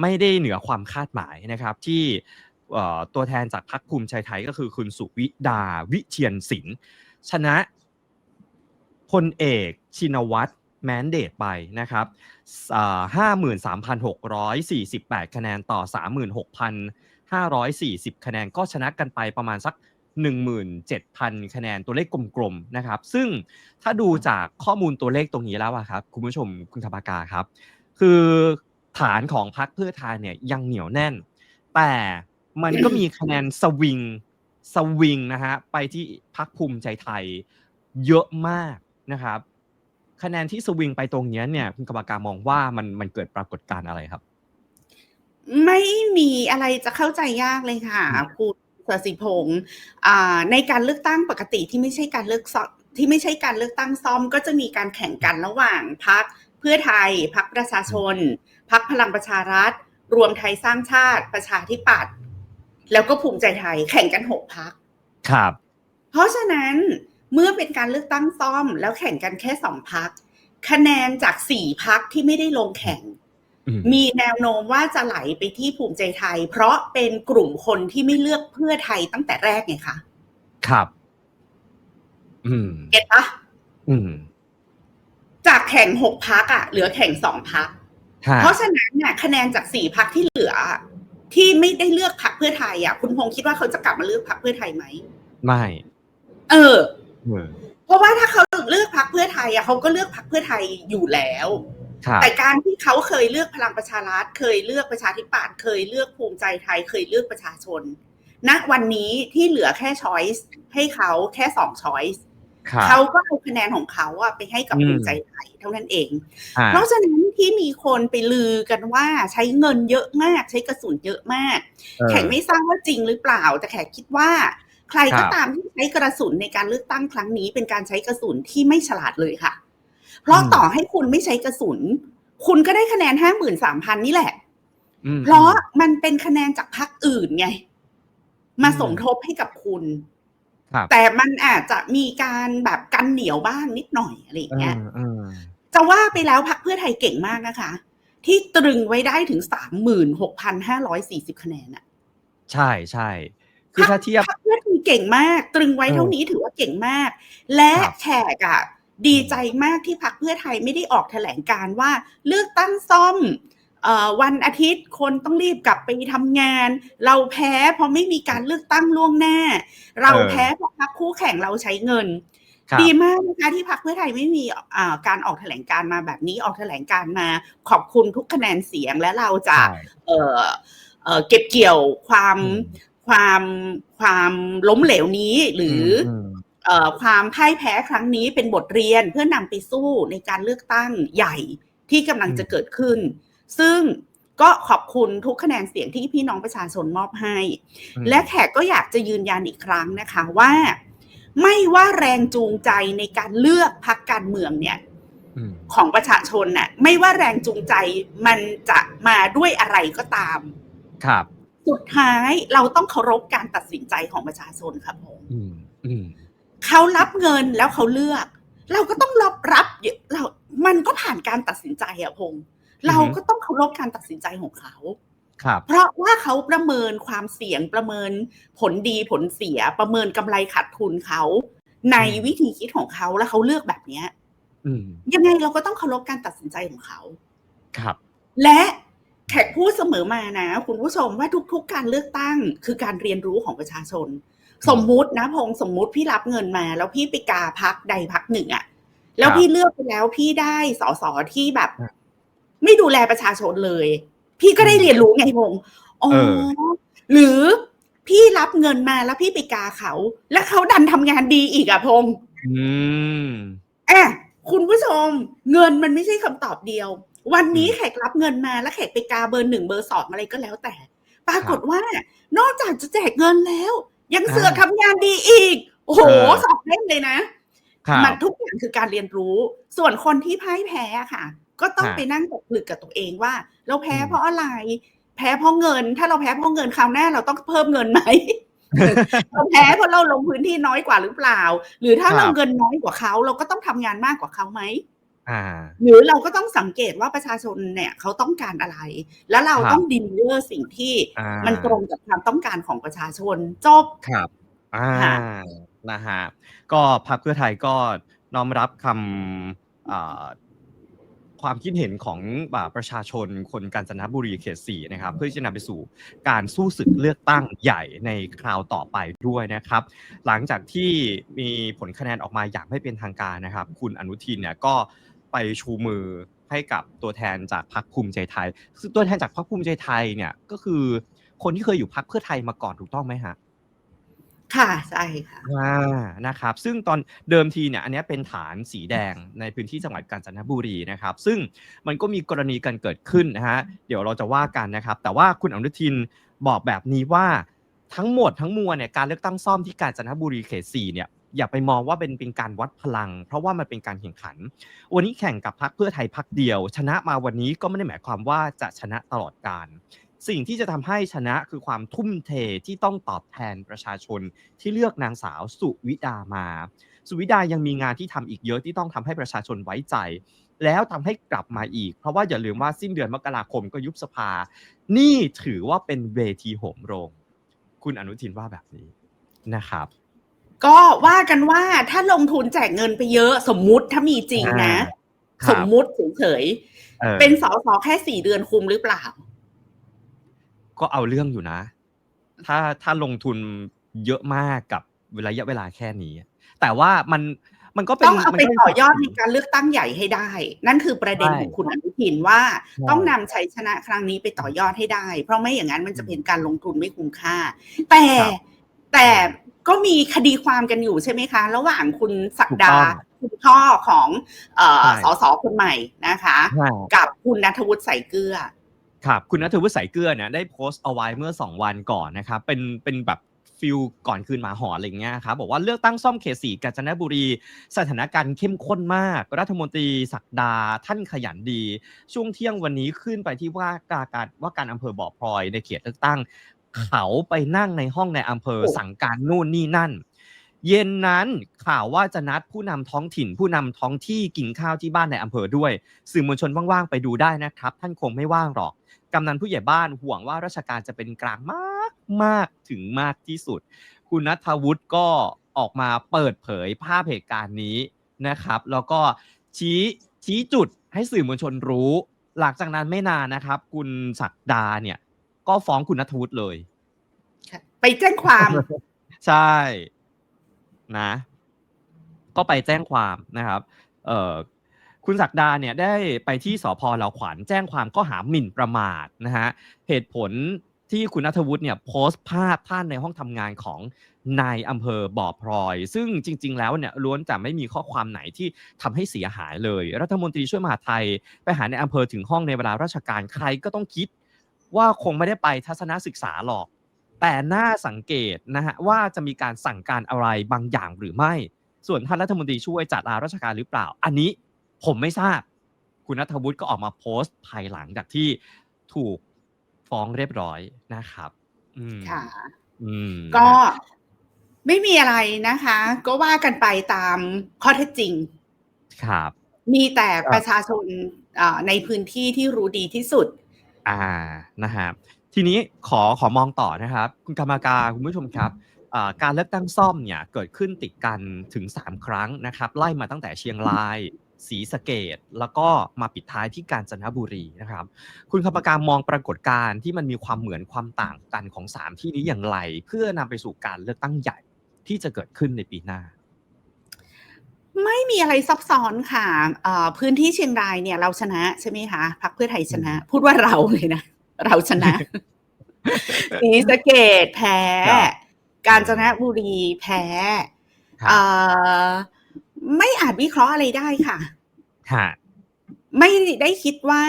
ไม่ได้เหนือความคาดหมายนะครับที่ตัวแทนจากพรรคภูมิใจไทยก็คือคุณสุวิดาวิเชียนศิลป์ชนะพลเอกชินวัตรแมนเดตไปนะครับห้าหมื่นสามพันหกร้อยสี่สิบแปดคะแนนต่อสามหมื่นหกพันห้าร้อยสี่สิบคะแนนก็ชนะกันไปประมาณสัก 17,000 คะแนนตัวเลขกลมๆนะครับ ซึ่งถ้าดูจากข้อมูลตัวเลขตรงนี้แล้วอะครับ คุณผู้ชมคุณธปากาครับ คือ ฐานของพรรคเพื่อไทยเนี่ยยังเหนียวแน่น แต่มันก็มีคะแนนสวิงสวิงนะฮะไปที่พรรคภูมิใจไทยเยอะมากนะครับ คะแนนที่สวิงไปตรงเนี้ยเนี่ยคุณกรรมการมองว่ามันมันเกิดปรากฏการณ์อะไรครับ ไม่มีอะไรจะเข้าใจยากเลยค่ะอืมคุณสศิพงศ์อ่าในการเลือกตั้งปกติที่ไม่ใช่การเลือกซ่อมที่ไม่ใช่การเลือกตั้งซ่อม ก็จะมีการแข่งกันระหว่างพักเพื่อไทยพักประชาชน พักพลังประชารัฐ รวมไทยสร้างชาติประชาธิปัตย์แล้วก็ภูมิใจไทยแข่งกันหกพักครับ เพราะฉะนั้นเมื่อเป็นการเลือกตั้งซ่อม แล้วแข่งกันแค่สองพักคะแนนจากสี่พักที่ไม่ได้ลงแข่งอืมมีแนวโน้มว่าจะไหลไปที่ภูมิใจไทย เพราะเป็นกลุ่มคนที่ไม่เลือกเพื่อไทยตั้งแต่แรกไงคะครับ อืมเก็ตปะอืมจากแข่งหกพักอะเหลือแข่งสองพักฮะ เพราะฉะนั้นเนี่ยคะแนนจากสี่พักที่เหลือ ที่ไม่ได้เลือกพักเพื่อไทยอะคุณพงษ์คิดว่าเขาจะกลับมาเลือกพักเพื่อไทยไหมไม่ เออเออเพราะว่าถ้าเขาเลือกพักเพื่อไทยอะเขาก็เลือกพักเพื่อไทยอยู่แล้วครับแต่การที่เขาเคยเลือกพลังประชารัฐเคยเลือกประชาธิปัตย์เคยเลือกภูมิใจไทย เคยเลือกประชาชนณวันนี้ที่เหลือแค่ช้อยส์ให้เขาแค่สองช้อยส์ครับ เขาก็เอาคะแนนของเขาอะไปให้กับอืมภูมิใจไทยเท่านั้นเองฮะเพราะฉะนั้นที่มีคนไปลือกันว่าใช้เงินเยอะมาก ใช้กระสุนเยอะมากเออแขกไม่ทราบว่าจริงหรือเปล่า แต่แขกคิดว่า ใครครัก็บตามที่ใช้กระสุนในการเลือกตั้งครั้งนี้ เป็นการใช้กระสุนที่ไม่ฉลาดเลยค่ะ เพราะต่อให้คุณไม่ใช้กระสุน คุณก็ได้คะแนนห้าหมื่นสามพันนี่แหละอืมเพราะมันเป็นคะแนนจากพรรคอื่นไง มาอืมสมทบให้กับคุณ ครับแต่มันอาจจะมีการแบบกันเหนียวบ้างนิดหน่อยอะไรอย่างเงี้ยเออเออจะว่าไปแล้วพรรคเพื่อไทยเก่งมากนะคะ ที่ตรึงไว้ได้ถึงสามหมื่นหกพันห้าร้อยสี่สิบคะแนนอะใช่ใช่คือถ้าเทียบพรรคเพื่อไทยเก่งมาก ตรึงไว้เออเท่านี้ถือว่าเก่งมาก และครับแขกอะดีใจมากที่พรรคเพื่อไทยไม่ได้ออกแถลงการว่าเลือกตั้งซ่อมเอ่อ วันอาทิตย์คนต้องรีบกลับไปทำงาน เราแพ้เพราะไม่มีการเลือกตั้งล่วงหน้า เราแพ้เพราะพรรคคู่แข่งเราใช้เงินครับดีมากนะคะที่พรรคเพื่อไทยไม่มีอ่าการออกแถลงการมาแบบนี้ออกแถลงการมาขอบคุณทุกคะแนนเสียงและเราจะใช่เอ่อเอ่อเก็บเกี่ยวความอืมความความล้มเหลวนี้หรืออมเอ่อความพ่ายแพ้ครั้งนี้เป็นบทเรียนเพื่อนำไปสู้ในการเลือกตั้งใหญ่ที่กำลังจะเกิดขึ้น ซึ่งก็ขอบคุณทุกคะแนนเสียงที่พี่น้องประชาชนมอบให้อืมและแขกก็อยากจะยืนยันอีกครั้งนะคะว่า ไม่ว่าแรงจูงใจในการเลือกพรรคการเมืองเนี่ยอืมของประชาชนน่ะ ไม่ว่าแรงจูงใจมันจะมาด้วยอะไรก็ตาม ครับ สุดท้ายเราต้องเคารพการตัดสินใจของประชาชนครับผมอืมอืมเขารับเงินแล้วเขาเลือก เราก็ต้องรับรับเรา มันก็ผ่านการตัดสินใจอะพงษ์ เราก็ต้องเคารพการตัดสินใจของเขาครับเพราะว่าเขาประเมินความเสี่ยงประเมินผลดีผลเสีย ประเมินกำไรขาดทุนเขาในอืมวิธีคิดของเขาแล้วเขาเลือกแบบเนี้ยอืมยังไงเราก็ต้องเคารพการตัดสินใจของเขา ครับ และแขกพูดเสมอมานะ คุณผู้ชมว่าทุก ๆ การเลือกตั้ง คือการเรียนรู้ของประชาชน สมมุตินะพงษ์สมมุติพี่รับเงินมา แล้วพี่ไปกาพักใดพักหนึ่งอะแล้วพี่เลือกไปแล้วพี่ได้สอสอที่แบบครับ ไม่ดูแลประชาชนเลย พี่ก็ได้เรียนรู้ไงพงษ์อ๋อเออหรือพี่รับเงินมาแล้วพี่ไปกาเขา แล้วเขาดันทำงานดีอีกอะพงษ์อืมอะคุณผู้ชม เงินมันไม่ใช่คำตอบเดียว วันนี้อืมแขกรับเงินมาแล้วแขกไปกาเบอร์หนึ่งเบอร์สองอะไรก็แล้วแต่ ปรากฏว่า นอกจากจะแจกเงินแล้ว ยังเสือกอ่าทำงานดีอีก โอ้โหเออสอบเล่นเลยนะครับมันทุกอย่างคือการเรียนรู้ ส่วนคนที่พ่ายแพ้อะค่ะ ก็ต้องฮะไปนั่งตกผลึกกับตัวเองว่า เราแพ้อืมเพราะอะไร แพ้เพราะเงิน ถ้าเราแพ้เพราะเงินคราวหน้าเราต้องเพิ่มเงินไหมเราแพ้เพราะเราลงพื้นที่น้อยกว่าหรือเปล่า หรือถ้าครับเราเงินน้อยกว่าเขาเราก็ต้องทำงานมากกว่าเขาไหมอ่าหรือเราก็ต้องสังเกตว่าประชาชนเนี่ยเขาต้องการอะไร แล้วเราครับต้องดินเวอร์สิ่งที่อ่ามันตรงกับความต้องการของประชาชนจบครับอ่าค่ะนะฮะก็พรรคเพื่อไทยก็น้อมรับคำอ่า ความคิดเห็นของประชาชนคนกาญจนบุรีเขตสี่นะครับ เพื่อที่จะนำไปสู่การสู้ศึกเลือกตั้งใหญ่ในคราวต่อไปด้วยนะครับ หลังจากที่มีผลคะแนนออกมาอย่างไม่เป็นทางการนะครับ คุณอนุทินเนี่ยก็ไปชูมือให้กับตัวแทนจากพรรคภูมิใจไทยซึ่งตัวแทนจากพรรคภูมิใจไทยเนี่ยก็คือคนที่เคยอยู่พรรคเพื่อไทยมาก่อนถูกต้องไหมฮะ ค่ะ ใช่ค่ะ อ่านะครับ ซึ่งตอนเดิมทีเนี่ยอันเนี้ยเป็นฐานสีแดงในพื้นที่จังหวัดกาญจนบุรีนะครับ ซึ่งมันก็มีกรณีกันเกิดขึ้นนะฮะเดี๋ยวเราจะว่ากันนะครับ แต่ว่าคุณอนุทินบอกแบบนี้ว่าทั้งหมดทั้งมวลเนี่ยการเลือกตั้งซ่อมที่กาญจนบุรีเขต4เนี่ยอย่าไปมองว่าเป็นเป็นการวัดพลัง เพราะว่ามันเป็นการแข่งขัน วันนี้แข่งกับพรรคเพื่อไทยพรรคเดียว ชนะมาวันนี้ก็ไม่ได้หมายความว่าจะชนะตลอดการ สิ่งที่จะทำให้ชนะคือความทุ่มเทที่ต้องตอบแทนประชาชนที่เลือกนางสาวสุวิดามา สุวิดายังมีงานที่ทำอีกเยอะที่ต้องทำให้ประชาชนไว้ใจ แล้วทำให้กลับมาอีก เพราะว่าอย่าลืมว่าสิ้นเดือนมกราคมก็ยุบสภา นี่ถือว่าเป็นเวทีโหมโรง คุณอนุทินว่าแบบนี้นะครับก็ว่ากันว่าถ้าลงทุนแจกเงินไปเยอะสมมุติถ้ามีจริงนะอ่าครับสมมุติเฉยออๆเป็นสอสอแค่สี่เดือนคุมหรือเปล่า ก็เอาเรื่องอยู่นะ ถ้าถ้าลงทุนเยอะมากกับระยะเวลาแค่นี้ แต่ว่ามันมันก็เป็นต้องเอาไปมันก็ต่อยอดในการเลือกตั้งใหญ่ให้ได้ นั่นคือประเด็นใช่ของคุณอนุทินว่าใช่ต้องนำชัยชนะครั้งนี้ไปต่อยอดให้ได้ เพราะไม่อย่างนั้นมันจะเป็นการลงทุนไม่คุ้มค่า แต่ครับแต่ก็มีคดีความกันอยู่ใช่ไหมคะ ระหว่างคุณศักถูกดาต้องคุณพ่อของเอ่อใช่สสคนใหม่นะคะใช่กับคุณนัทวุฒิใส่เกลือ ครับคุณนัทวุฒิสายเกลือเนี่ยได้โพสต์เอาไว้เมื่อ 2 วันก่อนนะครับเป็นเป็นแบบฟิลก่อนคืนหมาหอนอะไรอย่างเงี้ยครับบอกว่าเลือกตั้งซ่อมเขตสี่กาญจนบุรี สถานการณ์เข้มข้นมาก รัฐมนตรีศักดาท่านขยันดี ช่วงเที่ยงวันนี้ขึ้นไปที่ว่าการว่าการอำเภอบ่อพลอยในเขตเลือกตั้ง เขาไปนั่งในห้องในอำเภอโอ้สั่งการนู่นนี่นั่น เย็นนั้นข่าวว่าจะนัดผู้นำท้องถิ่น ผู้นำท้องที่กินข้าวที่บ้านในอำเภอด้วย สื่อมวลชนว่างๆไปดูได้นะครับ ท่านคงไม่ว่างหรอกกำนันผู้ใหญ่บ้านห่วงว่าราชการจะเป็นกลางมากมากถึงมากที่สุด คุณนัทวุฒิก็ออกมาเปิดเผยภาพเหตุการณ์นี้นะครับ แล้วก็ชี้ชี้จุดให้สื่อมวลชนรู้ หลังจากนั้นไม่นานนะครับ คุณศักดาเนี่ย ก็ฟ้องคุณนัทวุฒิเลย ไปแจ้งความ ใช่ นะ ก็ไปแจ้งความนะครับ เอ่อคุณศักดาเนี่ยได้ไปที่สพเหลาขวัญแจ้งความก็หาหมิ่นประมาทนะฮะเหตุผลที่คุณนัทวุฒิเนี่ยโพสต์ภาพท่านในห้องทำงานของนายอำเภอบ่อพลอย ซึ่งจริง ๆ แล้วเนี่ยล้วนแต่ไม่มีข้อความไหนที่ทำให้เสียหายเลย รัฐมนตรีช่วยมหาไทย ไปหาในอำเภอถึงห้องในเวลาราชการใครก็ต้องคิดว่าคงไม่ได้ไปทัศนศึกษาหรอก แต่น่าสังเกตนะฮะว่าจะมีการสั่งการอะไรบางอย่างหรือไม่ ส่วนท่านรัฐมนตรีช่วยจัดลาราชการหรือเปล่า อันนี้ผมไม่ทราบ คุณนัทวุฒิก็ออกมาโพสต์ภายหลังจากที่ถูกฟ้องเรียบร้อยนะครับอืมค่ะอืมก็ไม่มีอะไรนะคะ ก็ว่ากันไปตามข้อเท็จจริง ครับ มีแต่ครับประชาชนอ่าในพื้นที่ที่รู้ดีที่สุด อ่านะครับ ทีนี้ขอขอมองต่อนะครับ คุณกรรมการคุณผู้ชมครับอ่าการเลือกตั้งซ่อมเนี่ยเกิดขึ้นติดกันถึง 3 ครั้งนะครับ ไล่มาตั้งแต่เชียงรายศรีสะเกดแล้วก็มาปิดท้ายที่กาญจนบุรีนะครับ คุณกรรมการมองปรากฏการณ์ที่มันมีความเหมือนความต่างกันของ 3 ที่นี้อย่างไร เพื่อนำไปสู่การเลือกตั้งใหญ่ที่จะเกิดขึ้นในปีหน้า ไม่มีอะไรซับซ้อนค่ะเอ่อพื้นที่เชียงรายเนี่ยเราชนะใช่ไหมคะพักเพื่อไทยชนะ พูดว่าเราเลยนะ เราชนะศรีสะเกดแพ้ครับกาญจนบุรีแพ้ครับเอ่อไม่อาจวิเคราะห์อะไรได้ค่ะฮะไม่ได้คิดว่า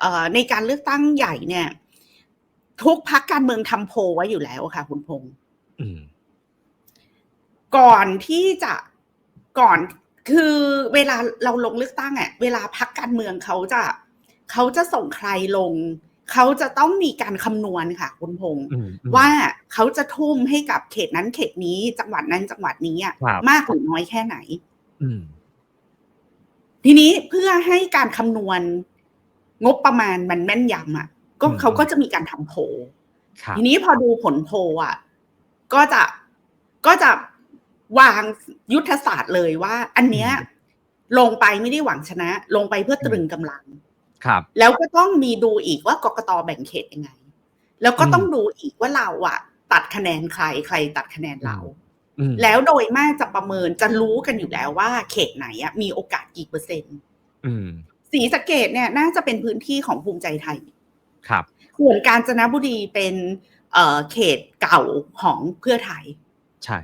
เอ่อในการเลือกตั้งใหญ่เนี่ย ทุกพักการเมืองทำโพลไว้อยู่แล้วค่ะ คุณพงษ์อืมก่อนที่จะก่อนคือเวลาเราลงเลือกตั้งอะ เวลาพักการเมืองเขาจะเขาจะส่งใครลง เขาจะต้องมีการคำนวณค่ะ คุณพงษ์อืมอืมว่าเขาจะทุ่มให้กับเขตนั้นเขตนี้จังหวัดนั้นจังหวัดนี้อะครับมากหรือน้อยแค่ไหนอืมทีนี้เพื่อให้การคำนวณงบประมาณมันแม่นยำอะ ก็อืมเขาก็จะมีการทำโพลครับทีนี้พอดูผลโพลอะ ก็จะก็จะวางยุทธศาสตร์เลยว่า อันเนี้ย ลงไปไม่ได้หวังชนะ ลงไปเพื่อตรึงกำลัง ครับ แล้วก็ต้องมีดูอีกว่ากกตแบ่งเขตยังไง แล้วก็ต้องดูอีกว่าเราอะตัดคะแนนใครใครตัดคะแนนเราอืมแล้วโดยมากจะประเมินจะรู้กันอยู่แล้วว่า เขตไหนอะมีโอกาสกี่เปอร์เซ็นต์อืมสีสะเกตเนี่ยน่าจะเป็นพื้นที่ของภูมิใจไทย ครับส่วนกาญจนบุรีเป็นเอ่อเขตเก่าของเพื่อไทย ใช่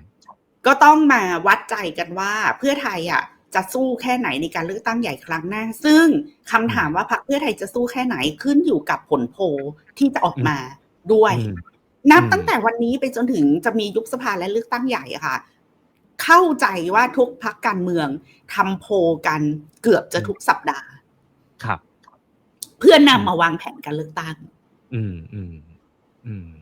ก็ต้องมาวัดใจกันว่าเพื่อไทยอะ จะสู้แค่ไหนในการเลือกตั้งใหญ่ครั้งหน้า ซึ่งคำถามว่าพรรคเพื่อไทยจะสู้แค่ไหนขึ้นอยู่กับผลโพลที่จะออกมาด้วยอืมนับอืมตั้งแต่วันนี้ไปจนถึงจะมียุบสภาและเลือกตั้งใหญ่อะค่ะ เข้าใจว่าทุกพักการเมืองทำโพลกันเกือบจะทุกสัปดาห์ ครับ เพื่อนำมาวางแผนการเลือกตั้ง อืมอืมอืมเป็น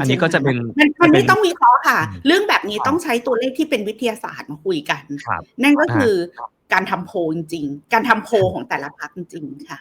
อันนี้ก็จะเป็นมันมันจะเป็นไม่ต้องวิเคราะห์ค่ะอืมเรื่องแบบนี้ครับต้องใช้ตัวเลขที่เป็นวิทยาศาสตร์มาคุยกันครับนั่นก็คือการทำโพลจริงๆการทำโพลของแต่ละพักจริงๆค่ะ